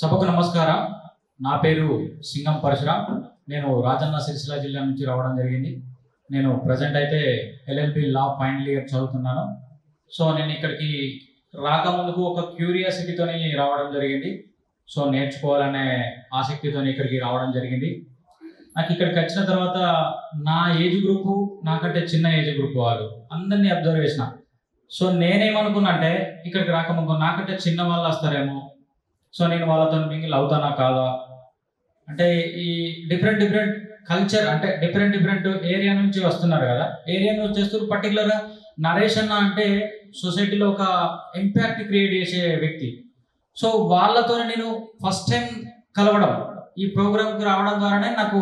సభకు నమస్కారం. నా పేరు సింగం పరశురామ్ నేను రాజన్న సిరిసిల్ల జిల్లా నుంచి రావడం జరిగింది. నేను ప్రజెంట్ అయితే ఎల్ఎల్బి లా ఫైనల్ ఇయర్ చదువుతున్నాను. సో నేను ఇక్కడికి రాకముందుకు ఒక క్యూరియాసిటీతోని రావడం జరిగింది. సో నేర్చుకోవాలనే ఆసక్తితో ఇక్కడికి రావడం జరిగింది. నాకు ఇక్కడికి వచ్చిన తర్వాత నా ఏజ్ గ్రూపు నాకంటే చిన్న ఏజ్ గ్రూప్ వాళ్ళు అందరినీ అబ్జర్వ్ చేసిన. సో నేనేమనుకున్నా అంటే ఇక్కడికి రాకముందు నాకంటే చిన్న వాళ్ళు వస్తారేమో సో నేను వాళ్ళతో మింగిల్ అవుతానా కాదా? అంటే ఈ డిఫరెంట్ డిఫరెంట్ కల్చర్ అంటే డిఫరెంట్ డిఫరెంట్ ఏరియా నుంచి వస్తున్నారు కదా. ఏరియా నుంచి వచ్చేస్తారు పర్టికులర్గా నరేష్ అన్న అంటే సొసైటీలో ఒక ఇంపాక్ట్ క్రియేట్ చేసే వ్యక్తి. సో వాళ్ళతో నేను ఫస్ట్ టైం కలవడం ఈ ప్రోగ్రామ్కి రావడం ద్వారానే నాకు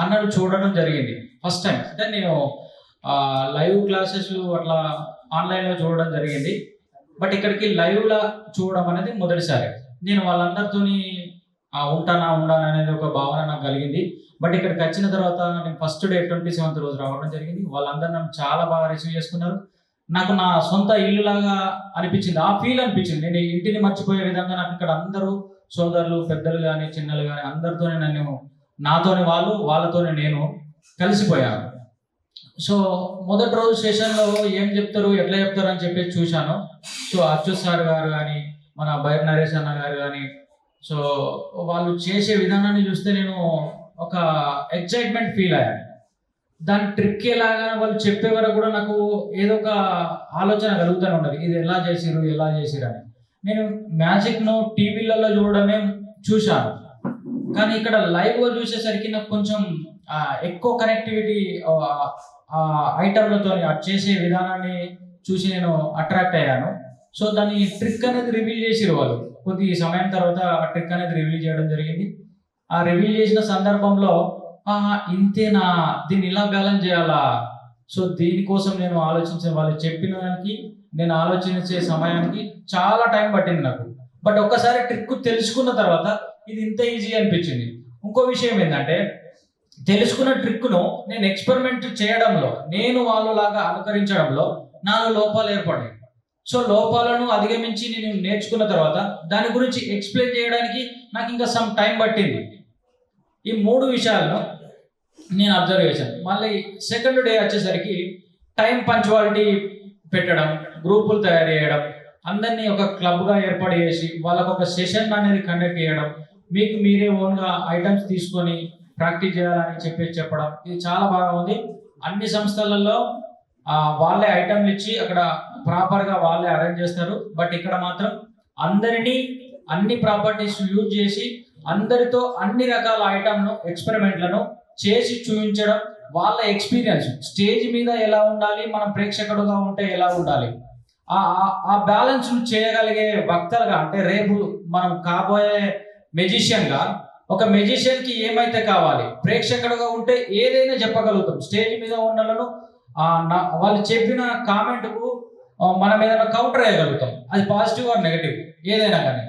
అన్నను చూడడం జరిగింది. ఫస్ట్ టైం అంటే నేను లైవ్ క్లాసెస్ అట్లా ఆన్లైన్లో చూడడం జరిగింది. బట్ ఇక్కడికి లైవ్లా చూడడం అనేది మొదటిసారి. నేను వాళ్ళందరితోని ఉంటానా ఉండానా అనేది ఒక భావన నాకు కలిగింది. బట్ ఇక్కడికి వచ్చిన తర్వాత నేను ఫస్ట్ డే ట్వంటీ సెవెంత్ రోజు రావడం జరిగింది. వాళ్ళందరూ నన్ను చాలా బాగా రిసీవ్ చేసుకున్నారు. నాకు నా సొంత ఇల్లు లాగా అనిపించింది. ఆ ఫీల్ అనిపించింది. నేను ఇంటిని మర్చిపోయే విధంగా నాకు ఇక్కడ అందరూ సోదరులు పెద్దలు కానీ చిన్నలు కానీ అందరితోనే నన్ను నాతోని వాళ్ళు వాళ్ళతోనే నేను కలిసిపోయాను. సో మొదటి రోజు సెషన్లో ఏం చెప్తారు ఎట్లా చెప్తారు అని చెప్పేసి చూశాను. సో అచ్యుత్ సార్ గారు కానీ మన బైర్ నరేష్ అన్న గారు కానీ సో వాళ్ళు చేసే విధానాన్ని చూస్తే నేను ఒక ఎక్సైట్మెంట్ ఫీల్ అయ్యాను దాని ట్రిక్ ఎలాగా వాళ్ళు చెప్పే వరకు కూడా నాకు ఏదో ఒక ఆలోచన కలుగుతూనే ఉండదు ఇది ఎలా చేసిరు ఎలా చేసిరు అని. నేను మ్యాజిక్ను టీవీలలో చూడడమే చూశాను. కానీ ఇక్కడ లైవ్గా చూసేసరికి నాకు కొంచెం ఎక్కువ కనెక్టివిటీ ఐటమ్లతో చేసే విధానాన్ని చూసి నేను అట్రాక్ట్ అయ్యాను. సో దాని ట్రిక్ అనేది రివీల్ చేసిరు వాళ్ళు. కొద్ది సమయం తర్వాత ఆ ట్రిక్ అనేది రివీల్ చేయడం జరిగింది. ఆ రివీల్ చేసిన సందర్భంలో ఇంతేనా? దీన్ని ఇలా బ్యాలెన్స్ చేయాలా? సో దీనికోసం నేను ఆలోచించిన వాళ్ళు చెప్పిన దానికి నేను ఆలోచించే సమయానికి చాలా టైం పట్టింది నాకు. బట్ ఒక్కసారి ట్రిక్ తెలుసుకున్న తర్వాత ఇది ఇంత ఈజీ అనిపించింది. ఇంకో విషయం ఏంటంటే తెలుసుకున్న ట్రిక్ను నేను ఎక్స్పెరిమెంట్ చేయడంలో నేను వాళ్ళలాగా అనుకరించడంలో నాలో లోపాలు ఏర్పడ్డాయి. సో లోపాలను అధిగమించి నేను నేర్చుకున్న తర్వాత దాని గురించి ఎక్స్ప్లెయిన్ చేయడానికి నాకు ఇంకా సమ్ టైం పట్టింది. ఈ మూడు విషయాలను నేను అబ్జర్వ్ చేశాను. మళ్ళీ సెకండ్ డే వచ్చేసరికి టైం పంచువాలిటీ పెట్టడం గ్రూపులు తయారు చేయడం అందరినీ ఒక క్లబ్గా ఏర్పాటు చేసి వాళ్ళకు ఒక సెషన్ అనేది కండక్ట్ చేయడం మీకు మీరే ఓన్గా ఐటమ్స్ తీసుకొని ప్రాక్టీస్ చేయాలని చెప్పేసి చెప్పడం. ఇది చాలా బాగా ఉంది. అన్ని సంస్థలలో వాళ్ళే ఐటమ్లు ఇచ్చి అక్కడ ప్రాపర్గా వాళ్ళే అరేంజ్ చేస్తారు. బట్ ఇక్కడ మాత్రం అందరినీ అన్ని ప్రాపర్టీస్ యూజ్ చేసి అందరితో అన్ని రకాల ఐటమ్ను ఎక్స్పెరిమెంట్లను చేసి చూపించడం వాళ్ళ ఎక్స్పీరియన్స్ స్టేజ్ మీద ఎలా ఉండాలి మనం ప్రేక్షకుడుగా ఉంటే ఎలా ఉండాలి? ఆ ఆ- ఆ బ్యాలెన్స్ చేయగలిగే వక్తలుగా అంటే రేపు మనం కాబోయే మెజిషియన్గా ఒక మెజిషియన్కి ఏమైతే కావాలి? ప్రేక్షకుడుగా ఉంటే ఏదైనా చెప్పగలుగుతాం. స్టేజ్ మీద ఉన్నలను నా- వాళ్ళు చెప్పిన కామెంట్కు మనం ఏదైనా కౌంటర్ వేయగలుగుతాం. అది పాజిటివ్ ఆర్ నెగటివ్ ఏదైనా కానీ.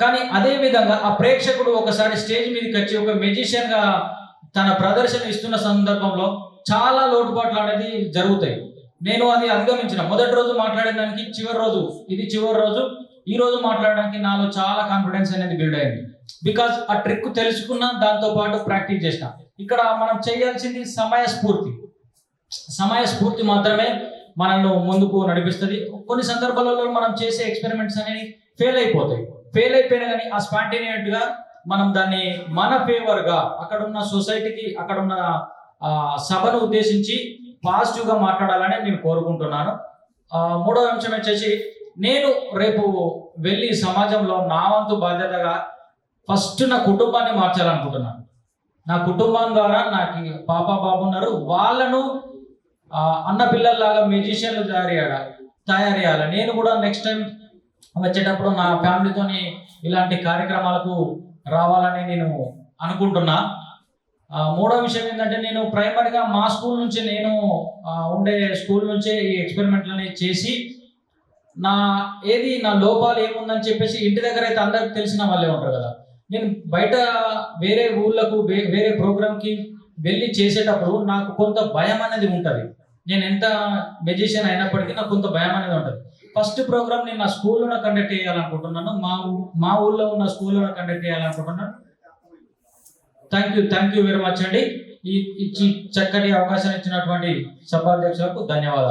కానీ అదే విధంగా ఆ ప్రేక్షకుడు ఒకసారి స్టేజ్ మీదకి వచ్చి ఒక మెజిషియన్గా తన ప్రదర్శన ఇస్తున్న సందర్భంలో చాలా లోటుపాట్లు అనేది జరుగుతాయి. నేను అది అధిగమించిన. మొదటి రోజు మాట్లాడడానికి చివరి రోజు. ఇది చివరి రోజు. ఈ రోజు మాట్లాడడానికి నాలో చాలా కాన్ఫిడెన్స్ అనేది బిల్డ్ అయింది. బికాజ్ ఆ ట్రిక్ తెలుసుకున్న దాంతో పాటు ప్రాక్టీస్ చేసిన. ఇక్కడ మనం చేయాల్సింది సమయ స్ఫూర్తి సమయ స్ఫూర్తి మాత్రమే మనల్ని ముందుకు నడిపిస్తుంది. కొన్ని సందర్భాలలో మనం చేసే ఎక్స్పెరిమెంట్స్ అనేవి ఫెయిల్ అయిపోతాయి. ఫెయిల్ అయిపోయినా కానీ ఆ స్పాంటేనియట్గా మనం దాన్ని మన ఫేవర్గా అక్కడున్న సొసైటీకి అక్కడున్న ఆ, సభను ఉద్దేశించి పాజిటివ్గా మాట్లాడాలని నేను కోరుకుంటున్నాను. మూడో అంశం వచ్చేసి నేను రేపు వెళ్ళి సమాజంలో నా వంతు బాధ్యతగా ఫస్ట్ నా కుటుంబాన్ని మార్చాలనుకుంటున్నాను నా కుటుంబం ద్వారా నాకు పాప బాబు ఉన్నారు. వాళ్ళను అన్న పిల్లల్లాగా మ్యూజిషియన్లు తయారు చేయాలి తయారు చేయాలి. నేను కూడా నెక్స్ట్ టైం వచ్చేటప్పుడు నా ఫ్యామిలీతోని ఇలాంటి కార్యక్రమాలకు రావాలని నేను అనుకుంటున్నా. మూడో విషయం ఏంటంటే నేను ప్రైమరీగా మా స్కూల్ నుంచి నేను ఉండే స్కూల్ నుంచే ఈ ఎక్స్పెరిమెంట్లని చేసి నా ఏది నా లోపాలు ఏముందని చెప్పేసి ఇంటి దగ్గర అయితే అందరికి తెలిసిన వాళ్ళే ఉంటారు కదా. నేను బయట వేరే ఊళ్ళకు వే- వేరే ప్రోగ్రామ్కి వెళ్ళి చేసేటప్పుడు నాకు కొంత భయం అనేది ఉంటుంది. నేను ఎంత మెజిషియన్ అయినప్పటికీ నాకు కొంత భయం అనేది ఉంటుంది. ఫస్ట్ ప్రోగ్రామ్ నేను నా స్కూల్లోనే కండక్ట్ చేయాలనుకుంటున్నాను. మా ఊ- మా ఊళ్ళో ఉన్న స్కూల్లోనే కండక్ట్ చేయాలనుకుంటున్నాను. Thank you thank you very much అండి. ఈ చక్కటి అవకాశం ఇచ్చినటువంటి సభాధ్యక్షులకు ధన్యవాదాలు.